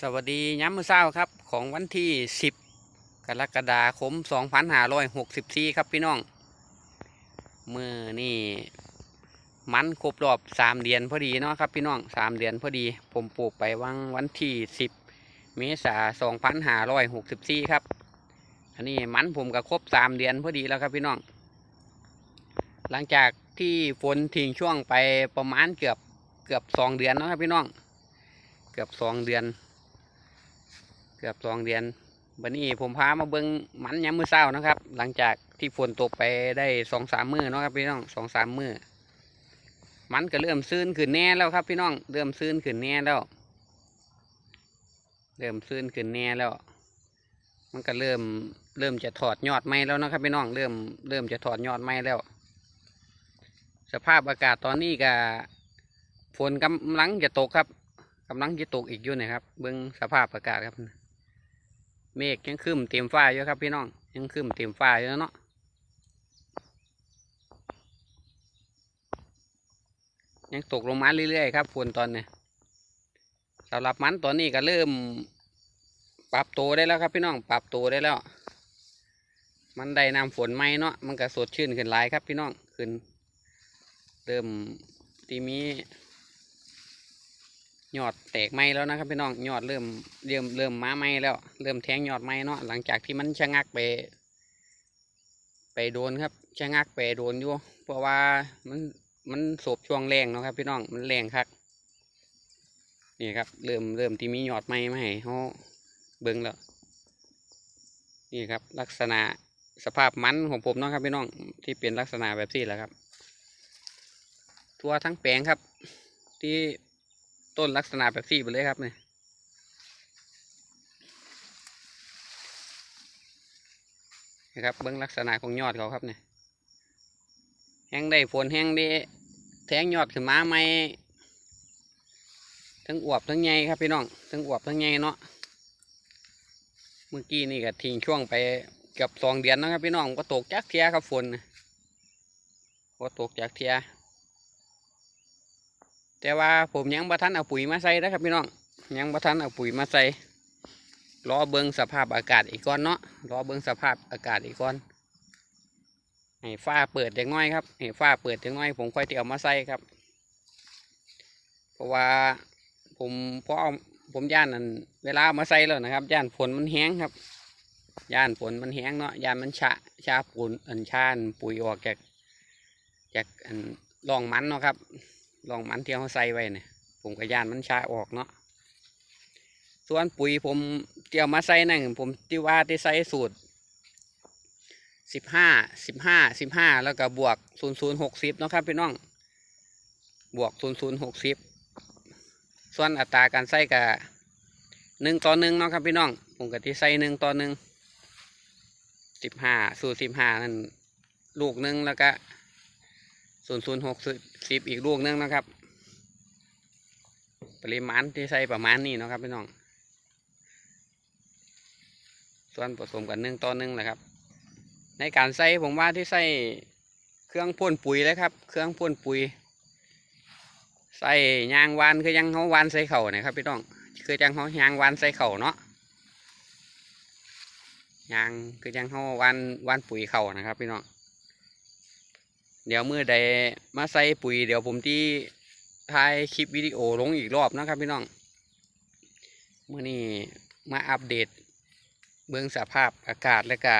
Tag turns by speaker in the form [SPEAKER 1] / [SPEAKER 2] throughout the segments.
[SPEAKER 1] สวัสดีย้ำมือเช้าครับ ของวันที่ 10 กรกฎาคม 2564 ครับพี่น้องเมื่อนี่มันครบรอบ3เดือนพอดีเนาะครับพี่น้อง3เดือนพอดี ผมปลูกไปวังวันที่ 10 เมษายน2564 ครับ อันนี้มันผมก็ครบ 3 เดือนพอดีแล้วครับพี่น้อง หลังจากที่ฝนทิ้งช่วงไปประมาณเกือบเกือบ 2 เดือนเนาะครับพี่น้อง เกือบ 2 เดือน กือบสองเดือนวันนี้ผมพามาเบิ้งมันยามมื้อเช้านะครับ หลังจากที่ฝนตกไปได้สองสามมื้อนะครับพี่น้องสองสามมื้อมันก็เริ่มซื่นขึ้นแน่แล้วครับ พี่น้องเริ่มซื่นขึ้นแน่แล้ว เริ่มซื่นขึ้นแน่แล้ว มันก็เริ่มเริ่มจะถอดยอดไม้แล้วนะครับพี่น้องเริ่มเริ่มจะถอดยอดไม้แล้ว สภาพอากาศตอนนี้ก็ฝนกำลังจะตกครับกำลังจะตกอีกอยู่นะครับ เบิ้งสภาพอากาศครับ เมฆยังครึ้มเต็มฟ้าอยู่ครับพี่น้องยังครึ้มเต็มฟ้าอยู่เนาะยังตกลงมาเรื่อยๆครับฝนตอนนี้สำหรับมันตอนนี้ก็เริ่ม ปรับตัวได้แล้วครับพี่น้องปรับตัวได้แล้ว มันได้น้ำฝนไหมเนาะมันก็สดชื่นขึ้นหลายครับพี่น้องขึ้น เริ่มที่มี ยอดแตกไม้แล้วนะครับพี่น้องยอดเริ่มเริ่มเริ่มม้าไม้แล้ว เริ่มแทงยอดไม้เนาะหลังจากที่มันชะงักไป ไปโดนครับชะงักไปโดนอยู่ เพราะว่ามันมันสบช่วงแรงเนาะครับพี่น้องมันแรงครับนี่ครับเริ่มเริ่มที่มียอดไม้มาให้เขาเบิ้งแล้วนี่ครับลักษณะสภาพมันของผมเนาะครับพี่น้องที่เป็นลักษณะแบบนี้แหละครับ ทั่วทั้งแปลงครับที่ ต้นลักษณะแบบสี่ไปเลยครับเนี่ยนะครับเบื้องลักษณะของยอดเขาครับเนี่ยแห้งได้ฝนแห้งได้แทงยอดขึ้นมาไม่ทั้งอวบทั้งใหญ่ครับพี่น้องทั้งอวบทั้งใหญ่เนาะเมื่อกี้นี่ก็ทิ้งช่วงไปเกือบสองเดือนนะครับพี่น้องก็ตกจากเทียครับฝนก็ตกจากเทีย แต่ว่าผมยังบ่ทันเอาปุ๋ยมาใส่นะครับพี่น้องยังบ่ทันเอาปุ๋ยมาใส่รอเบิ่งสภาพอากาศอีกก่อนเนาะรอเบิ่งสภาพอากาศอีกก่อนให้ฟ้าเปิดอย่างน้อยครับให้ฟ้าเปิดอย่างน้อย ผมค่อยที่เอามาใส่ครับ เพราะว่าผมเพราะเอาผมย่านนั่นเวลามาใส่แล้วนะครับ ย่านฝนมันแห้งครับ ย่านฝนมันแห้งเนาะย่านมันชะชาปุ๋นอันชานปุ๋ยออกจากจากอันรองมันเนาะครับ ลองมันที่เขาใส่ไว้เนี่ยผมก็ย่านมันชาออกเนาะส่วนปุ๋ยผมเตรียมมาใส่นั่นผมที่ว่าที่ใส่สูตรสิบห้าสิบห้าสิบห้าแล้วก็บวกศูนย์ศูนย์หกสิบนะครับพี่น้อง บวกศูนย์ศูนย์หกสิบส่วนอัตราการใส่กับหนึ่งต่อหนึ่งนะครับพี่น้องผมก็ที่ใส่หนึ่งต่อหนึ่งสิบห้าสูตรสิบห้านั่นลูกหนึ่งแล้วก็ศูนย์ศูนย์หกสิบ อีกลูกนึงนะครับ ปริมาณที่ใส่ประมาณนี้นะครับพี่น้อง ส่วนผสมกันหนึ่งต่อหนึ่งแหละครับ ในการใส่ผมว่าที่ใส่เครื่องพ่นปุ๋ยเลยครับ เครื่องพ่นปุ๋ย ใส่ยางวานคือยังเขาวานใส่เข่านะครับพี่น้อง คือยังเขายางวานใส่เข่าเนาะยางคือยังเขาวานวานปุ๋ยเข่านะครับพี่น้อง เดี๋ยวมือใดมาใส่ปุ๋ย เดี๋ยวผมที่ถ่ายคลิปวิดีโอลงอีกรอบนะครับพี่น้องเมื่อนี้มาอัปเดต เบื้องสภาพอากาศแล้วก็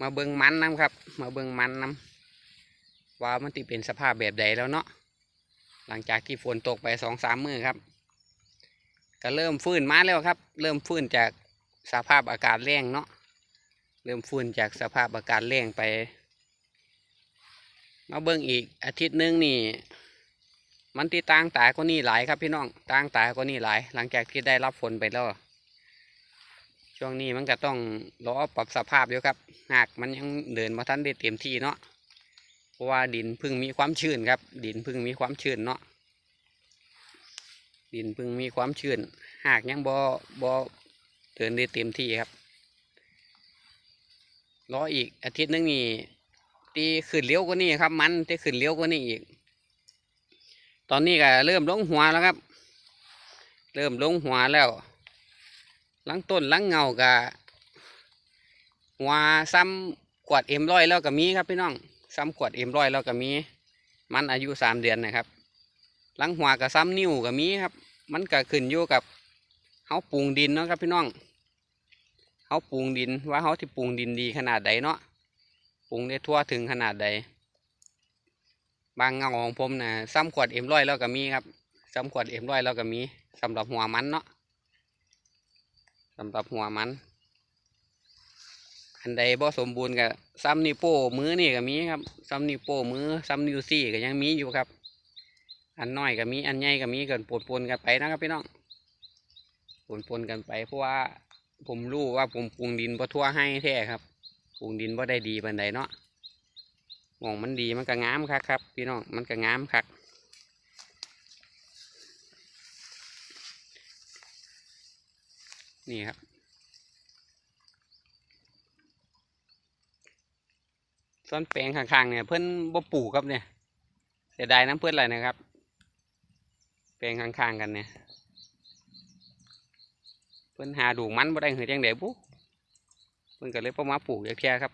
[SPEAKER 1] มาเบื้องมันน้ำครับ มาเบื้องมันน้ำว่ามันติเป็นสภาพแบบใดแล้วเนาะหลังจากที่ฝนตกไปสองสามมือครับ ก็เริ่มฟื้นมาแล้วครับ เริ่มฟื้นจากสภาพอากาศแรงเนาะเริ่มฟื้นจากสภาพอากาศแรงไป มาเบิ่งอีก อาทิตย์หนึงนี่ มันที่ต่างตากว่านี่หลายครับพี่น้องต่างตากว่านี่หลาย หลังจากที่ได้รับฝนไปแล้ว ช่วงนี้มันก็ต้องรอปรับสภาพอยู่ครับ หากมันยังเดินมาทันได้เต็มที่เนาะเพราะว่าดินพึ่งมีความชื้นครับ ดินพึ่งมีความชื้นเนาะดินพึ่งมีความชื้นหากยังบ่บ่เดินได้เต็มที่ครับรออีกอาทิตย์หนึงนี่ ตีขึ้นเลี้ยวกว่านี้ครับ มันที่ขึ้นเลี้ยวกว่านี้อีก ตอนนี้ก็เริ่มลงหัวแล้วครับ เริ่มลงหัวแล้วหลังต้นหลังเงากะหัวซ้ำกวดเอ็มร้อยแล้วก็มีครับพี่น้องซ้ำกวดเอ็มร้อยแล้วก็มี มันอายุสามเดือนนะครับหลังหัวกับซ้ำนิ้วก็มีครับ มันก็ขึ้นอยู่กับเขาปรุงดินเนาะครับพี่น้องเขาปรุงดินว่าเขาที่ปรุงดินดีขนาดใดเนาะ ปรุงได้ทั่วถึงขนาดใด บางเงาของผมนะซ้ำขวดเอ็มร้อยแล้วก็มีครับซ้ำขวดเอ็มร้อยแล้วก็มีสำหรับหัวมันเนาะสำหรับหัวมัน อันใดบ่สมบูรณ์กับซ้ำนิโป้มือนี่ก็มีครับซ้ำนิโป้มือซ้ำนิวซี่ก็ยังมีอยู่ครับ อันน้อยก็มีอันใหญ่ก็มีกันปนปนๆกันไปนะครับพี่น้องปนปนๆกันไปเพราะว่าผมรู้ว่าผมปรุงดินบ่ทั่วให้แท้ครับ ปรุงดินบ่าได้ดีปานใดเนาะมองมันดีมันก็งามคักครับ พี่น้องมันก็งามคักนี่ครับส่วนแปลงข้างๆเนี่ยเพื่อนบ่ปลูกครับเนี่ยเสียดายน้ำเพื่อนอะไรนะครับ แปลงข้างๆกันเนี่ย เพื่อนหาดูมันบ่ได้เหือจังเดบุเพื่นก็เลยพอมาปลูกอย่างเทียครับ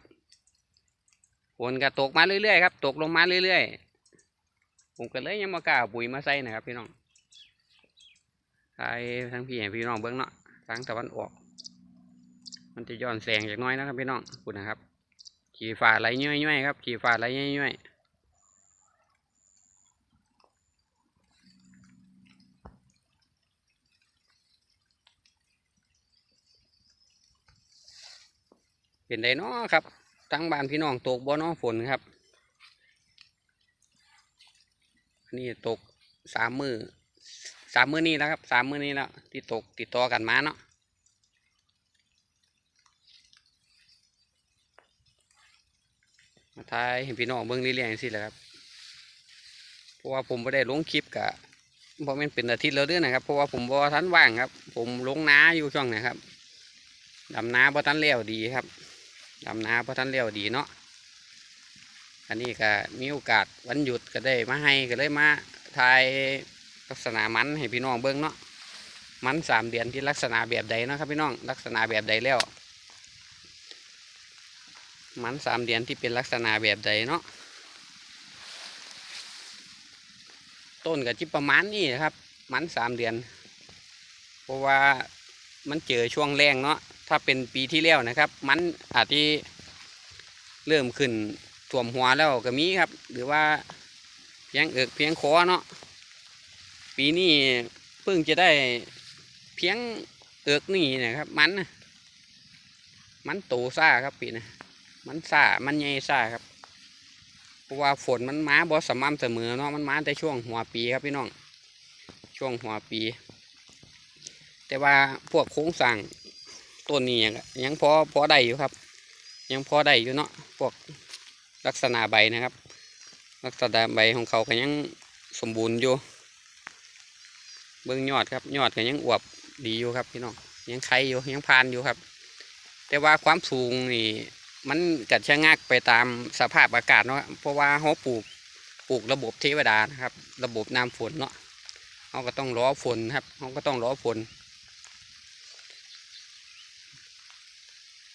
[SPEAKER 1] ฝนก็ตกมาเรื่อยๆครับตกลงมาเรื่อยๆผมก็เลยยังมากล้าเอาปุ๋ยมาใส่นะครับ พี่น้องใส่ทั้งพี่ให้พี่น้องเบื้องเนาะทั้งตะวันออก มันจะย้อนแสงจากน้อยนะครับ พี่น้องคุณนะครับ ขี่ฝ่าไหลย่อยๆครับขี่ฝ่าไหลย่อยๆ เป็นไดเนาะครับ ทั้งบ้านพี่น้องตกบ่เน้อฝนครับนนี้ตกสามมือสามมือนี้แล้วครับสามมือนี้แล้วที่ตกติดต่อกันมาเนาะมาทายเห็นพี่น้องเบิ้งเรื่อยๆสิแหละครับ เพราะว่าผมไม่ได้ลงคลิปกะเพราะมันเป็นอาทิตย์แล้วเด้วยนะครับ เพราะว่าผมบ่ทันว่างครับ ผมลงน้าอยู่ช่วงไหนครับดำน้าบ่ทันเลี้ยวดีครับ ดำนาเพราะท่านเลี้ยวดีเนาะอันนี้ก็มีโอกาสวันหยุดก็ได้มาให้ก็เลยมาถ่ายลักษณะมันให้พี่น้องเบิ้งเนาะมันสามเดือนที่ลักษณะแบบใดเนาะครับพี่น้องลักษณะแบบใดแล้ว มันสามเดือนที่เป็นลักษณะแบบใดเนาะต้นก็จิประมาณนี้นะครับ มันสามเดือน เพราะว่ามันเจอช่วงแรงเนาะ ถ้าเป็นปีที่แล้วนะครับ มันอาจจะเริ่มขึ้นท่วมหัวแล้วก็มีครับ หรือว่าเพียงเอิกเพียงคอเนาะปีนี้เพิ่งจะได้เพียงเอิกนี่นะครับ มันมันโตซ่าครับปีนะมันซ่ามันใหญ่ซ่าครับเพราะว่าฝนมันมาบ่สม่ำเสมอเนาะมันมาแต่ช่วงหัวปีครับพี่น้องช่วงหัวปี แต่ว่าพวกโครงสร้าง ต้นนี้ยังยังพอพอได้อยู่ครับ ยังพอได้อยู่เนาะพวกลักษณะใบนะครับ ลักษณะใบของเขาก็ยังสมบูรณ์อยู่ เบื้องยอดครับ ยอดก็ยังอวบดีอยู่ครับพี่น้องยังไข่อยู่ยังพานอยู่ครับ แต่ว่าความสูงนี่มันกัดชะงักไปตามสภาพอากาศเนาะเพราะว่าเขาปลูกปลูกระบบเทวดานะครับ ระบบน้ำฝนเนาะเขาก็ต้องรอฝนครับเขาก็ต้องรอฝน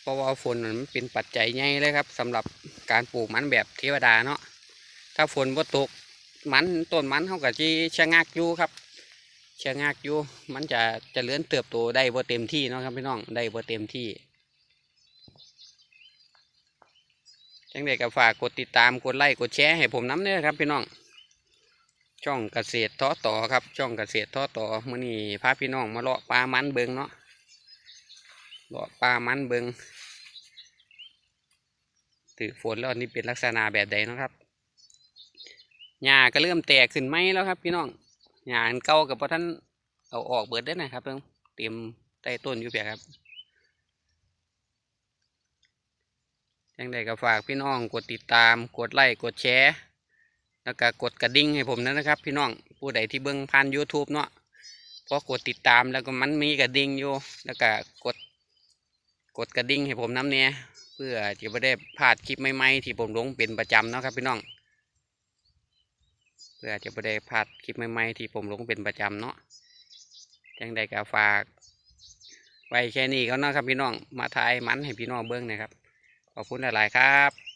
[SPEAKER 1] เพราะว่าฝนมันเป็นปัจจัยใหญ่เลยครับสำหรับการปลูกมันแบบเทวดาเนาะถ้าฝนบ่ตกมันต้นมันเขาก็จะชะงักอยู่ครับชะงักอยู่มันจะจะเจริญเติบโตได้บ่เต็มที่เนาะครับพี่น้องได้บ่เต็มที่จังเด็กก็ฝากกดติดตามกดไลค์กดแชร์ให้ผมน้ำเน้อครับพี่น้อง ช่องเกษตรท้อต่อครับ ช่องเกษตรท้อต่อมื่อนี้พาพี่น้องมาเลาะปลามันเบิงเนาะ เลาะปลามันเบิงถือฝนแล้วนี่เป็นลักษณะแบบใดนะครับหญ้าก็เริ่มแตกขึ้นไหมแล้วครับ พี่น้องหญ้าอันเก่ากับพอท่านเอาออกเบิดได้นะครับเพิ่งเตรียมใต้ต้นอยู่เปียครับยังไงก็ฝากพี่น้องกดติดตาม กดไลค์กดแชร์แล้วก็กดกระดิ่งให้ผมนะนะครับ พี่น้องผู้ใดที่เบิ่งผ่าน YouTube เนาะพอกดติดตามแล้วก็มันมีกระดิ่งอยู่ แล้วก็กด กดกระดิ่งให้ผมน้ำเนี่ยเพื่อจะไม่ได้พลาดคลิปใหม่ๆที่ผมลงเป็นประจำเนาะครับพี่น้อง เพื่อจะไม่ได้พลาดคลิปใหม่ๆที่ผมลงเป็นประจำเนาะจังใดก็ฝาก ไว้แค่นี้ก็นาะครับพี่น้องมาทายมันให้พี่น้องเบิ้งนะครับขอบคุณหลายๆครับ